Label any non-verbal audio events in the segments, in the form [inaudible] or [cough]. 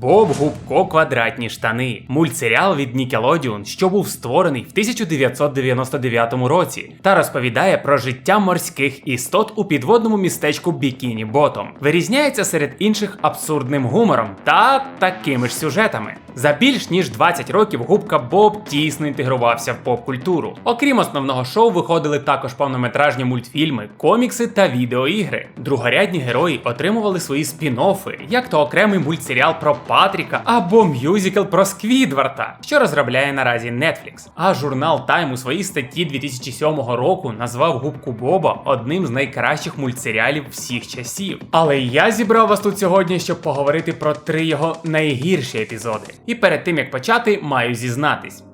Боб Губко Квадратні штани. Мультсеріал від Nickelodeon, що був створений в 1999 році, та розповідає про життя морських істот у підводному містечку Бікіні Ботом. Вирізняється серед інших абсурдним гумором та такими ж сюжетами. За більш ніж 20 років губка Боб тісно інтегрувався в поп-культуру. Окрім основного шоу, виходили також повнометражні мультфільми, комікси та відеоігри. Другорядні герої отримували свої спін-оффи, як то окремий мультсеріал про Патріка або мюзикл про Сквідварда, що розробляє наразі Netflix. А журнал Time у своїй статті 2007 року назвав губку Боба одним з найкращих мультсеріалів всіх часів. Але я зібрав вас тут сьогодні, щоб поговорити про три його найгірші епізоди. І перед тим як почати, маю зізнатись.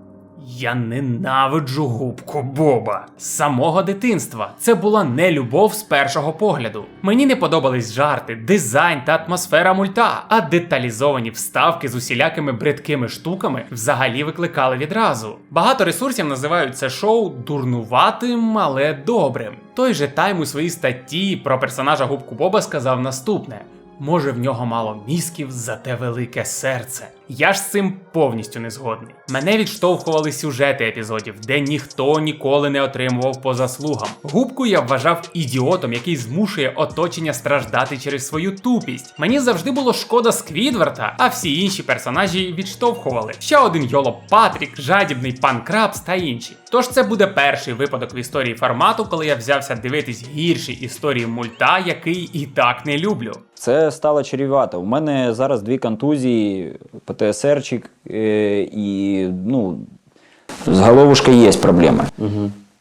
Я ненавиджу губку Боба з самого дитинства. Це була не любов з першого погляду. Мені не подобались жарти, дизайн та атмосфера мульта, а деталізовані вставки з усілякими бридкими штуками взагалі викликали відразу. Багато ресурсів називають це шоу дурнуватим, але добрим. Той же Тайм у своїй статті про персонажа губку Боба сказав наступне. Може, в нього мало мізків, зате велике серце. Я ж з цим повністю не згодний. Мене відштовхували сюжети епізодів, де ніхто ніколи не отримував по заслугам. Губку я вважав ідіотом, який змушує оточення страждати через свою тупість. Мені завжди було шкода Сквідварда, а всі інші персонажі відштовхували. Ще один Йолоп Патрік, жадібний пан Крабс та інші. Тож це буде перший випадок в історії формату, коли я взявся дивитись гірші історії мульта, який і так не люблю. Це стало чарівато. У мене зараз дві контузії, ПТСРчик е, і ну, з головушкою є проблеми.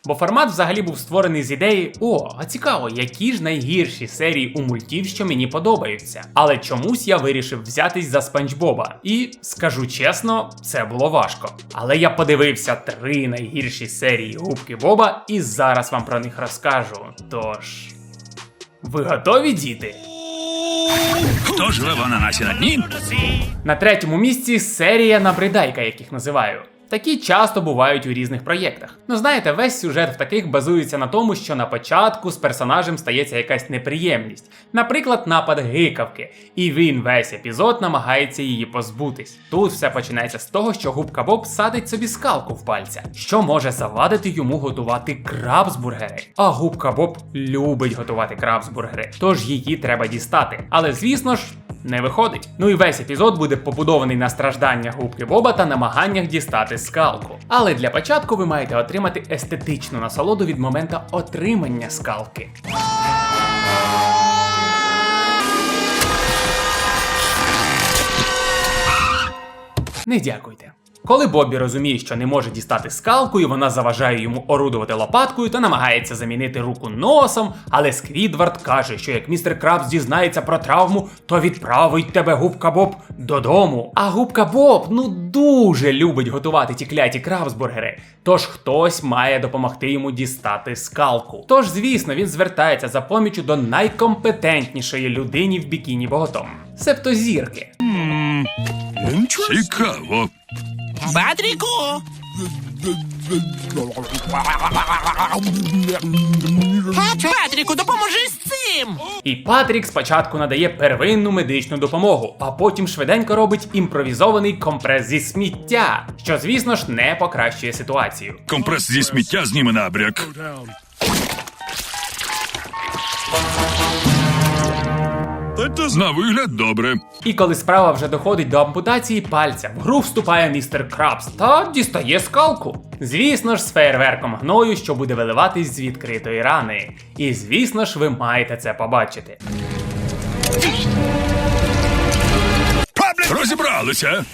Бо формат взагалі був створений з ідеї: о, а цікаво, які ж найгірші серії у мультів, що мені подобаються. Але чомусь я вирішив взятись за Спанч Боба. І скажу чесно, це було важко. Але я подивився три найгірші серії губки Боба, і зараз вам про них розкажу. Тож. Ви готові, діти? Хто живе в ананасі на дні? На третьому місці серія набридайка, яких називаю. Такі часто бувають у різних проєктах. Ну знаєте, весь сюжет в таких базується на тому, що на початку з персонажем стається якась неприємність, наприклад, напад гикавки, і він весь епізод намагається її позбутись. Тут все починається з того, що губка Боб садить собі скалку в пальця, що може завадити йому готувати крабсбургери. А губка Боб любить готувати крабсбургери, тож її треба дістати. Але звісно ж. Не виходить. Ну і весь епізод буде побудований на стражданнях губки Боба та намаганнях дістати скалку. Але для початку ви маєте отримати естетичну насолоду від момента отримання скалки. Не дякуйте. Коли Бобі розуміє, що не може дістати скалку, і вона заважає йому орудувати лопаткою та намагається замінити руку носом, але Сквідвард каже, що як містер Крабс дізнається про травму, то відправить тебе губка Боб додому. А губка Боб ну дуже любить готувати ті кляті крабсбургери. Тож хтось має допомогти йому дістати скалку. Тож, звісно, він звертається за помічю до найкомпетентнішої людині в бікіні боготом. Себто зірки. Цікаво. Патріку! Патріку, допоможи з цим! І Патрік спочатку надає первинну медичну допомогу, а потім швиденько робить імпровізований компрес зі сміття, що, звісно ж, не покращує ситуацію. Компрес зі сміття зніме набряк. На вигляд добре. І коли справа вже доходить до ампутації пальця, в гру вступає містер Крабс та дістає скалку. Звісно ж, з фейерверком гною, що буде виливатись з відкритої рани. І звісно ж, ви маєте це побачити. Розібралися.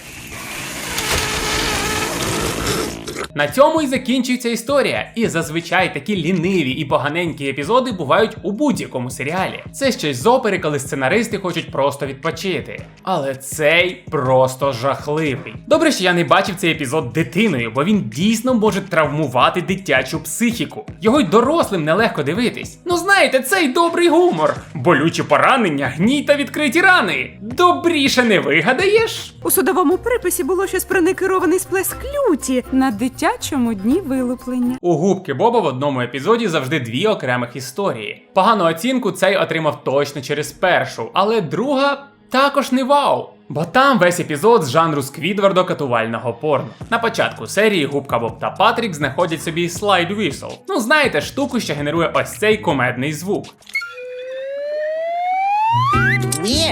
На цьому і закінчується історія. І зазвичай такі ліниві і поганенькі епізоди бувають у будь-якому серіалі. Це щось з опери, коли сценаристи хочуть просто відпочити. Але цей просто жахливий. Добре, що я не бачив цей епізод дитиною, бо він дійсно може травмувати дитячу психіку. Його й дорослим нелегко дивитись. Ну знаєте, цей добрий гумор. Болючі поранення, гній та відкриті рани. Добріше не вигадаєш? У судовому приписі було щось про некерований сплеск люті на дитячому дні вилуплення. У губки Боба в одному епізоді завжди дві окремих історії. Погану оцінку цей отримав точно через першу, але друга також не вау. Бо там весь епізод з жанру сквідвардо катувального порно. На початку серії Губка Боб та Патрік знаходять собі слайд whistle. Ну знаєте, штуку, що генерує ось цей комедний звук.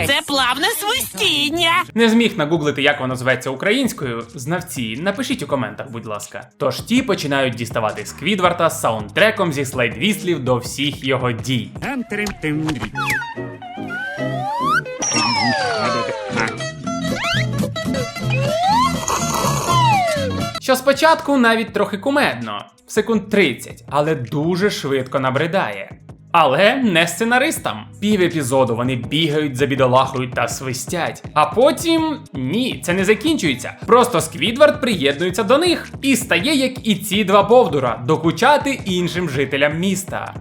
Це плавне свистіння. Не зміг нагуглити, як воно зветься українською. Знавці, напишіть у коментах, будь ласка. Тож ті починають діставати Сквідварта з саундтреком зі слайд-віслів до всіх його дій. Що спочатку навіть трохи кумедно, секунд 30, але дуже швидко набридає. Але не сценаристам. Пів епізоду вони бігають за бідолахою та свистять. А потім ні, це не закінчується. Просто Сквідвард приєднується до них і стає, як і ці два бовдура, докучати іншим жителям міста.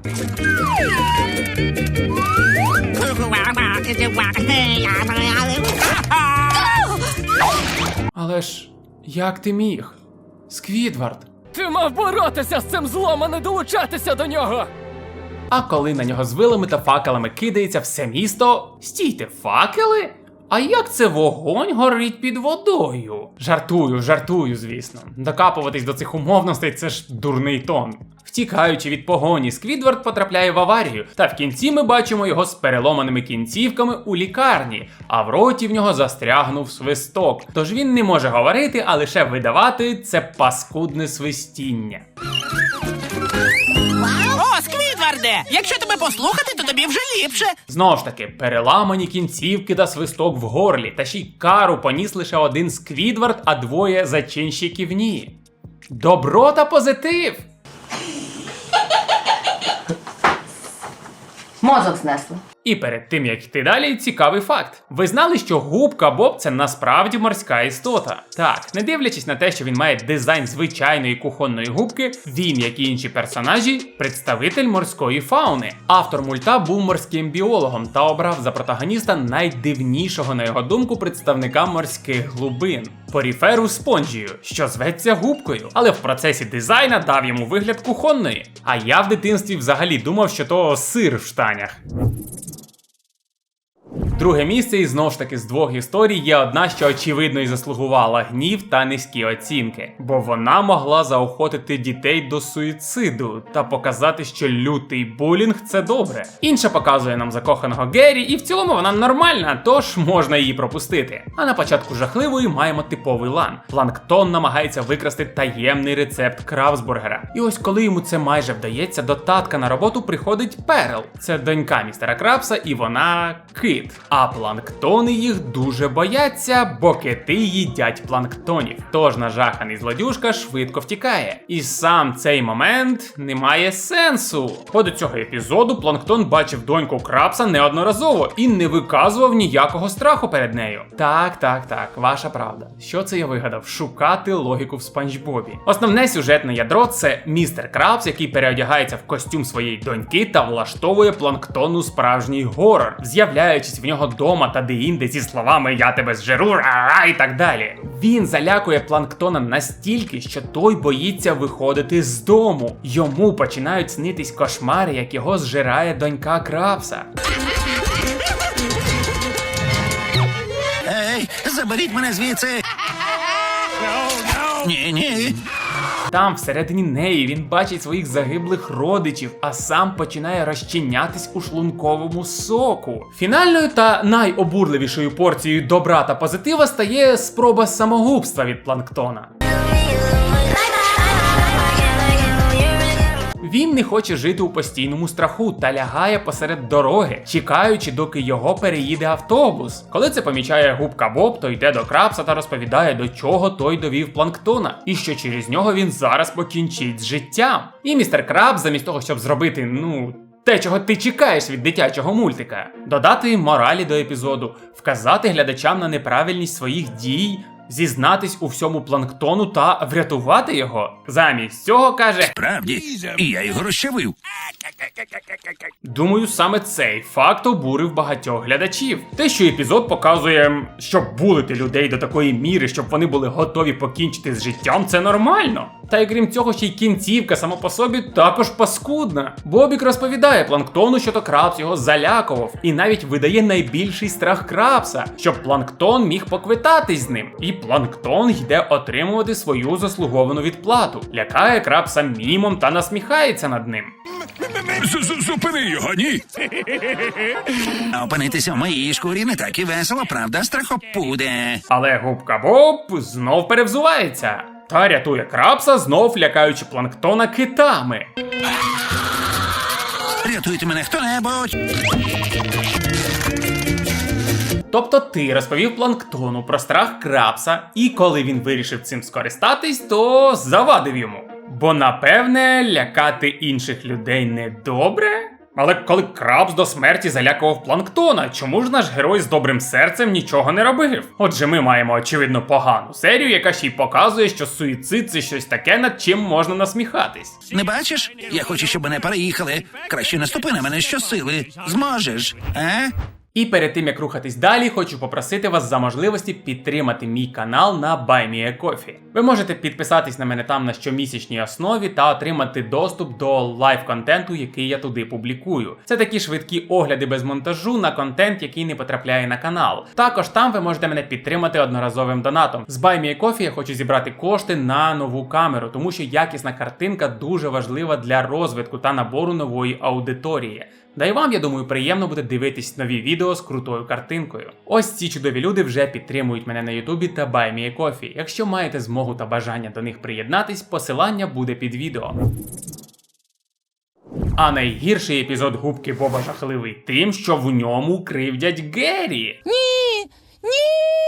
Але ж як ти міг? Сквідвард. Ти мав боротися з цим злом, а не долучатися до нього! А коли на нього з вилами та факелами кидається все місто, стійте, факели? А як це вогонь горить під водою? Жартую, жартую, звісно. Докапуватись до цих умовностей це ж дурний тон. Втікаючи від погоні, Сквідвард потрапляє в аварію, та в кінці ми бачимо його з переломаними кінцівками у лікарні, а в роті в нього застрягнув свисток. Тож він не може говорити, а лише видавати це паскудне свистіння. Сквідварде! Якщо тебе послухати, то тобі вже ліпше. Знову ж таки, переламані кінцівки та свисток в горлі, та ще й кару поніс лише один сквідвард, а двоє зачинщиків ні. Добро та позитив! Мозок знесло. І перед тим як йти далі, цікавий факт. Ви знали, що губка Боб це насправді морська істота. Так, не дивлячись на те, що він має дизайн звичайної кухонної губки, він, як і інші персонажі, представитель морської фауни. Автор мульта був морським біологом та обрав за протагоніста найдивнішого, на його думку, представника морських глибин. Поріферу спонжію, що зветься губкою, але в процесі дизайна дав йому вигляд кухонної. А я в дитинстві взагалі думав, що то сир в штанях. Друге місце, і знову ж таки з двох історій є одна, що очевидно і заслугувала гнів та низькі оцінки, бо вона могла заохотити дітей до суїциду та показати, що лютий булінг це добре. Інша показує нам закоханого Геррі, і в цілому вона нормальна, тож можна її пропустити. А на початку жахливої маємо типовий лан. Планктон намагається викрасти таємний рецепт Кравсбургера. І ось коли йому це майже вдається, до татка на роботу приходить Перл. Це донька містера Крабса, і вона кит. А планктони їх дуже бояться, бо кити їдять планктонів. Тож нажаханий злодюжка швидко втікає. І сам цей момент не має сенсу. Бо до цього епізоду планктон бачив доньку Крабса неодноразово і не виказував ніякого страху перед нею. Так, так, так, ваша правда. Що це я вигадав? Шукати логіку в Спанч Бобі. Основне сюжетне ядро це містер Крабс, який переодягається в костюм своєї доньки та влаштовує планктону справжній горор, з'являючись в нього дома та де-інде зі словами Я тебе зжеру ра-ра» і так далі. Він залякує планктона настільки, що той боїться виходити з дому. Йому починають снитись кошмари, як його зжирає донька Крабса. Ей, заберіть мене звідси. Ні, ні. Там, всередині неї, він бачить своїх загиблих родичів, а сам починає розчинятись у шлунковому соку. Фінальною та найобурливішою порцією добра та позитива стає спроба самогубства від планктона. Він не хоче жити у постійному страху та лягає посеред дороги, чекаючи, доки його переїде автобус. Коли це помічає губка Боб, то йде до крабса та розповідає, до чого той довів планктона, і що через нього він зараз покінчить з життям. І містер Краб, замість того, щоб зробити, ну. Те, чого ти чекаєш від дитячого мультика, додати моралі до епізоду, вказати глядачам на неправильність своїх дій, зізнатись у всьому планктону та врятувати його. Замість цього каже: Справді, і я його розчавив. Думаю, саме цей факт обурив багатьох глядачів. Те, що епізод показує, щоб булити людей до такої міри, щоб вони були готові покінчити з життям, це нормально. Та й крім цього, ще й кінцівка сама по собі також паскудна. Бобік розповідає планктону, що то крабс його залякував, і навіть видає найбільший страх крабса, щоб планктон міг поквитатись з ним. І планктон йде отримувати свою заслуговану відплату, лякає крабса мімом та насміхається над ним. Зупини його, ні. [laughs] Опинитися в моїй шкурі не так і весело, правда, страхопуде. Але губка Боб знов перевзувається та рятує крабса, знов лякаючи планктона китами. Рятуйте мене хто-небудь. Тобто ти розповів планктону про страх крабса, і коли він вирішив цим скористатись, то завадив йому. Бо напевне лякати інших людей недобре. Але коли крабс до смерті залякував планктона, чому ж наш герой з добрим серцем нічого не робив? Отже, ми маємо очевидно погану серію, яка ще й показує, що суїцид це щось таке, над чим можна насміхатись. Не бачиш? Я хочу, щоб мене переїхали. Краще наступи на мене щосили. Зможеш, е? І перед тим як рухатись далі, хочу попросити вас за можливості підтримати мій канал на BuyMeACoffee. Ви можете підписатись на мене там на щомісячній основі та отримати доступ до лайв-контенту, який я туди публікую. Це такі швидкі огляди без монтажу на контент, який не потрапляє на канал. Також там ви можете мене підтримати одноразовим донатом. З BuyMeACoffee я хочу зібрати кошти на нову камеру, тому що якісна картинка дуже важлива для розвитку та набору нової аудиторії. Да й вам, я думаю, приємно буде дивитись нові відео з крутою картинкою. Ось ці чудові люди вже підтримують мене на Ютубі та BuyMeACoffee. Якщо маєте змогу та бажання до них приєднатись, посилання буде під відео. А найгірший епізод губки Боба жахливий тим, що в ньому кривдять Геррі. Так.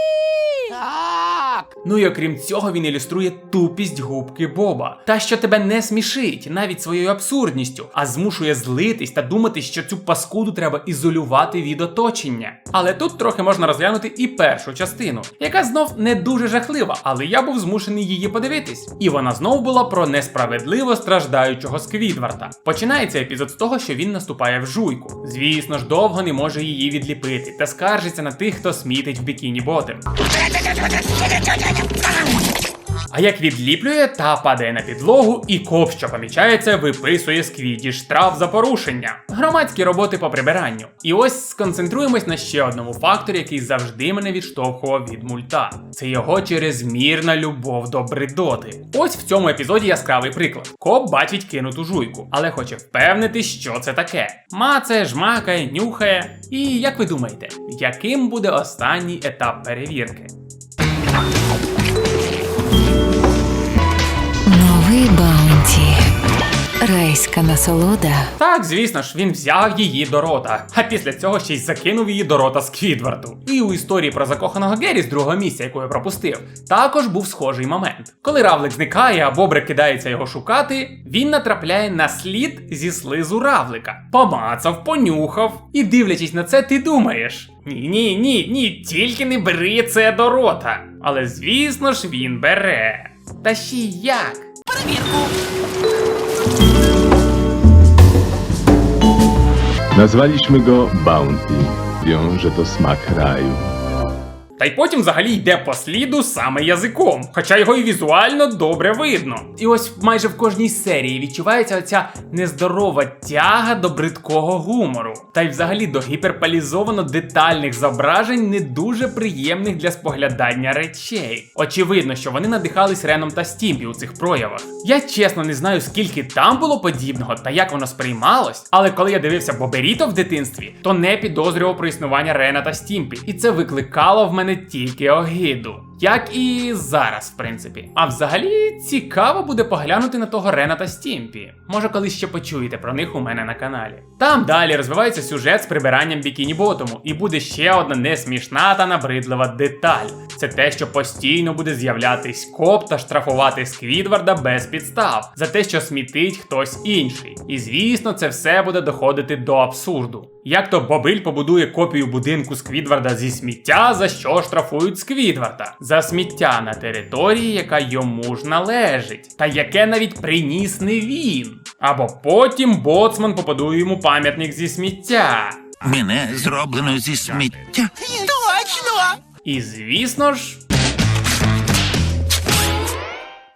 Ну і окрім цього, він ілюструє тупість губки Боба. Та що тебе не смішить навіть своєю абсурдністю, а змушує злитись та думати, що цю паскуду треба ізолювати від оточення. Але тут трохи можна розглянути і першу частину, яка знов не дуже жахлива, але я був змушений її подивитись. І вона знов була про несправедливо страждаючого Сквідварда. Починається епізод з того, що він наступає в жуйку. Звісно ж, довго не може її відліпити та скаржиться на тих, хто смітить в бікіні ботем. А як відліплює та падає на підлогу, і коп, що помічається, виписує сквіді штраф за порушення. Громадські роботи по прибиранню. І ось сконцентруємось на ще одному факторі, який завжди мене відштовхував від мульта. Це його чрезмірна любов до бредоти. Ось в цьому епізоді яскравий приклад. Коп бачить кинуту жуйку, але хоче впевнити, що це таке. Мацає, жмакає, нюхає. І як ви думаєте, яким буде останній етап перевірки? Райська насолода. Так, звісно ж, він взяв її до рота, а після цього ще й закинув її до рота Сквідварду. І у історії про закоханого Гері з другого місця, яку я пропустив, також був схожий момент. Коли равлик зникає, а Бобрик кидається його шукати, він натрапляє на слід зі слизу равлика. Помацав, понюхав, і дивлячись на це, ти думаєш: ні, ні, ні, ні, тільки не бери це до рота. Але звісно ж він бере. Та ще й як? Перевірку. Nazwaliśmy go Bounty. Mówią, że to smak raju. Та й потім взагалі йде по сліду саме язиком, хоча його і візуально добре видно. І ось майже в кожній серії відчувається оця нездорова тяга до бридкого гумору, та й взагалі до гіперпалізовано детальних зображень, не дуже приємних для споглядання речей. Очевидно, що вони надихались Реном та Стімпі у цих проявах. Я чесно не знаю, скільки там було подібного та як воно сприймалось, але коли я дивився Боберіто в дитинстві, то не підозрював про існування Рена та Стімпі, і це викликало в мене тільки огиду. Як і зараз, в принципі. А взагалі цікаво буде поглянути на того Рена та Стімпі. Може, колись ще почуєте про них у мене на каналі. Там далі розвивається сюжет з прибиранням бікіні ботому, і буде ще одна несмішна та набридлива деталь. Це те, що постійно буде з'являтись коп та штрафувати Сквідварда без підстав за те, що смітить хтось інший. І звісно, це все буде доходити до абсурду. Як то Бобиль побудує копію будинку Сквідварда зі сміття, за що штрафують Сквідварда? За сміття на території, яка йому ж належить, та яке навіть приніс не він. Або потім боцман побудує йому пам'ятник зі сміття. Мене зроблено зі сміття. Точно. І звісно ж.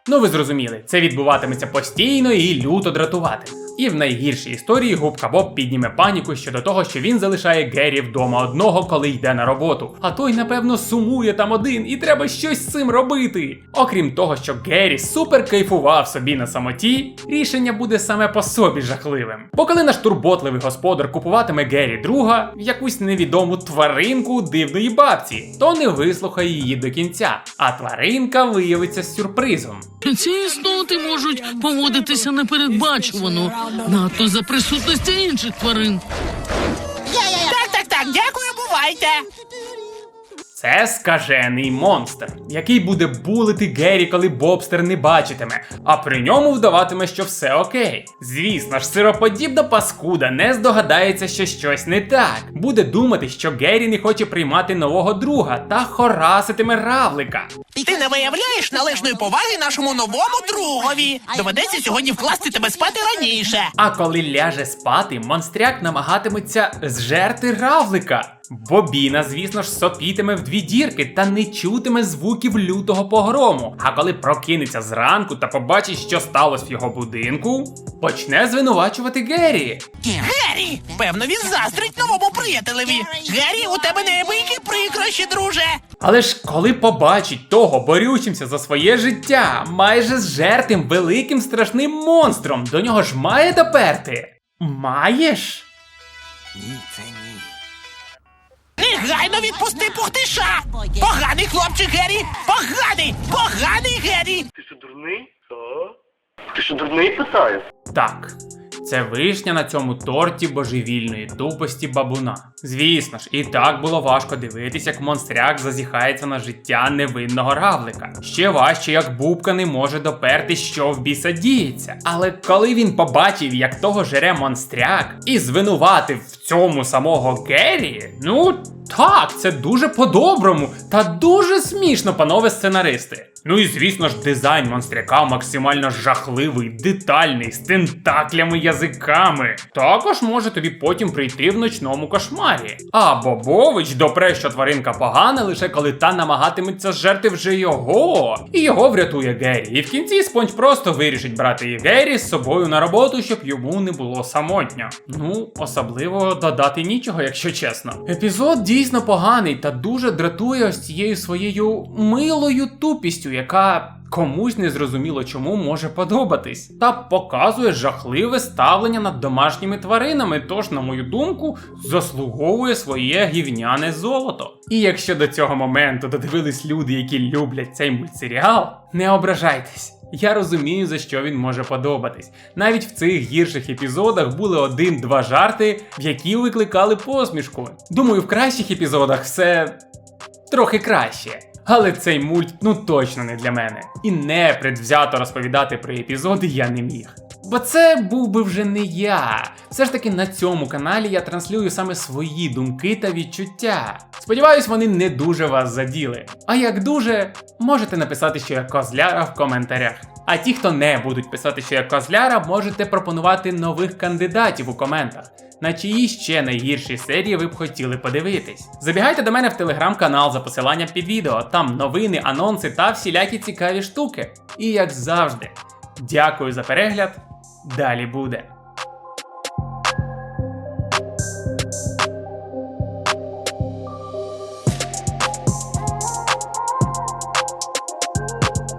Ну ви зрозуміли, це відбуватиметься постійно і люто дратувати. І в найгіршій історії губка Боб підніме паніку щодо того, що він залишає Геррі вдома одного, коли йде на роботу. А той, напевно, сумує там один, і треба щось з цим робити. Окрім того, що Геррі супер кайфував собі на самоті, рішення буде саме по собі жахливим. Бо коли наш турботливий господар купуватиме Геррі друга, в якусь невідому тваринку дивної бабці, то не вислухає її до кінця, а тваринка виявиться сюрпризом. Ці істоти можуть поводитися непередбачувано, надто за присутності інших тварин. Так, так, так, дякую, бувайте. Це скажений монстр, який буде булити Геррі, коли Бобстер не бачитиме, а при ньому вдаватиме, що все окей. Звісно ж, сироподібна паскуда не здогадається, що щось не так. Буде думати, що Геррі не хоче приймати нового друга та хораситиме равлика. Ти не виявляєш належної поваги нашому новому другові. Доведеться сьогодні вкласти тебе спати раніше. А коли ляже спати, монстряк намагатиметься зжерти равлика. Бобіна, звісно ж, сопітиме в дві дірки та не чутиме звуків лютого погрому. А коли прокинеться зранку та побачить, що сталося в його будинку, почне звинувачувати Геррі. Геррі! Певно, він заздрить новому приятелеві. Геррі, у тебе неабиякі прикрощі, друже. Але ж коли побачить того борючимся за своє життя, майже зжертим великим страшним монстром, до нього ж має доперти. Маєш? Негайно відпусти пухтиша! Поганий хлопчик Геррі! Поганий! Поганий Геррі! Ти що дурний? Що? Ти що дурний питаю? Так, це вишня на цьому торті божевільної тупості бабуна. Звісно ж, і так було важко дивитись, як монстряк зазіхається на життя невинного равлика. Ще важче, як бубка не може доперти, що в біса діється. Але коли він побачив, як того жере монстряк, і звинуватив в цьому самого Геррі, ну так, це дуже по-доброму та дуже смішно, панове сценаристи. Ну і звісно ж, дизайн монстряка максимально жахливий, детальний, з тентаклями язиками. Також може тобі потім прийти в ночному кошмарі. А Бобович допре, що тваринка погана, лише коли та намагатиметься зжерти вже його. І його врятує Геррі. І в кінці Спонж просто вирішить брати Геррі з собою на роботу, щоб йому не було самотньо. Ну, особливо додати нічого, якщо чесно. Епізод дійсно поганий та дуже дратує ось цією своєю милою тупістю, яка комусь незрозуміло чому може подобатись, та показує жахливе ставлення над домашніми тваринами. Тож, на мою думку, заслуговує своє гівняне золото. І якщо до цього моменту додивились люди, які люблять цей мультсеріал, не ображайтесь. Я розумію, за що він може подобатись. Навіть в цих гірших епізодах були один-два жарти, в які викликали посмішку. Думаю, в кращих епізодах все трохи краще. Але цей мульт ну точно не для мене. І не предвзято розповідати про епізоди я не міг. Бо це був би вже не я. Все ж таки на цьому каналі я транслюю саме свої думки та відчуття. Сподіваюсь, вони не дуже вас заділи. А як дуже, можете написати, що я козляра в коментарях. А ті, хто не будуть писати, що я козляра, можете пропонувати нових кандидатів у коментах. На чиї ще найгірші серії ви б хотіли подивитись. Забігайте до мене в телеграм-канал за посиланням під відео. Там новини, анонси та всілякі цікаві штуки. І як завжди, дякую за перегляд. Далі буде.